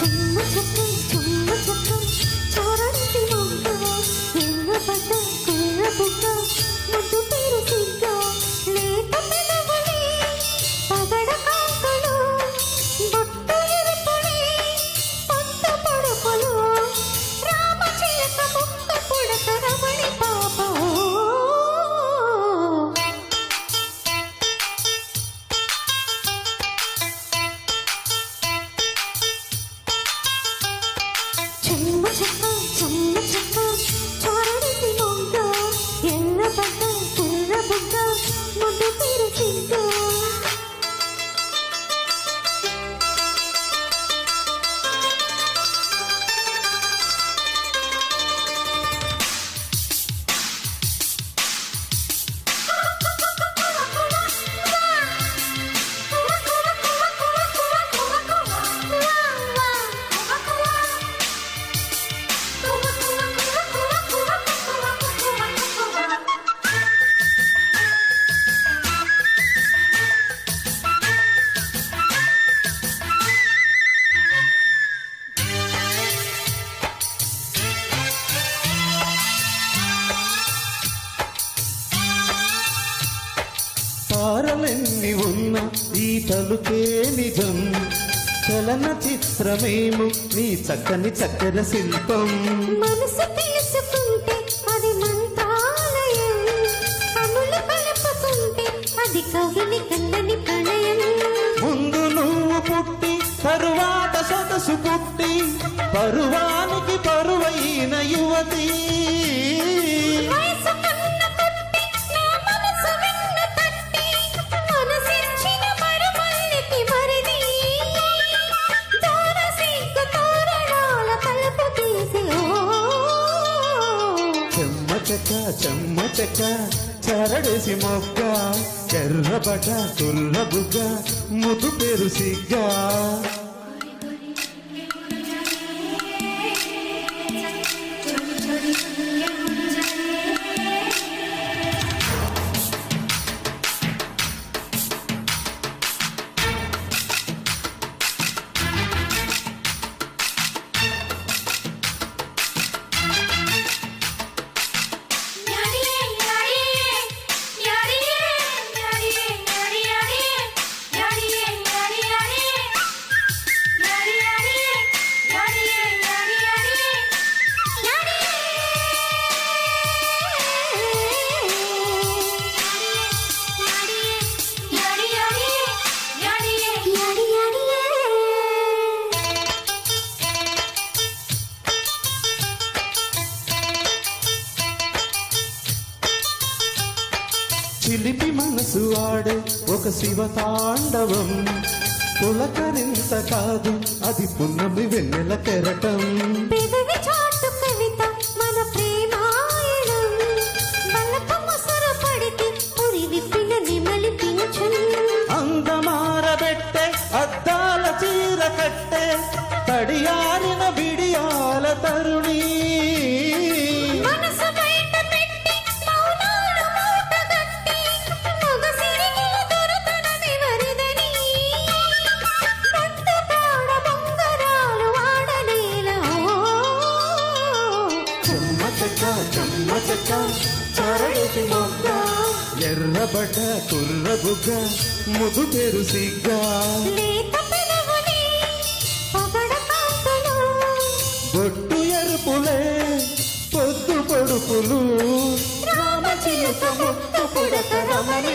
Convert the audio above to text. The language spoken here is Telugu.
చెమ్మ చెక్క ఈ తలుపే నిజం. చలన చిత్రమేము నీ చక్కని చక్కెర శిల్పం. మనసు తెలుసుకుంటే అది మంత్రాలయం. కనులు అది కవిని కళ్ళని ముందు నువ్వు పుట్టి తరువాత సొగసు పుట్టి పరువానికి పరువైన యువతి. చెమ్మ చెక్క చరడేసి మొక్క ఎర్రబట తుల్లబుగ్గ ముదు పెరుసిగ్గా చిలిపి మనసు ఆడే ఒక శివ తాండవం. పులకరింత కాదు అది పున్నమి వెన్నెల కెరటం. అందమారబెట్టే అద్దాల చీర కట్టే తడియారిన బిడియాల తరుణి. ఎర్రబడ్డ కుర్ర బుగ్గ ముదు పేరు సిగ్గా బొట్టు ఎరుపులే పొద్దు పొడుపులు. రామచిలుక ముక్కు పుడక రమణి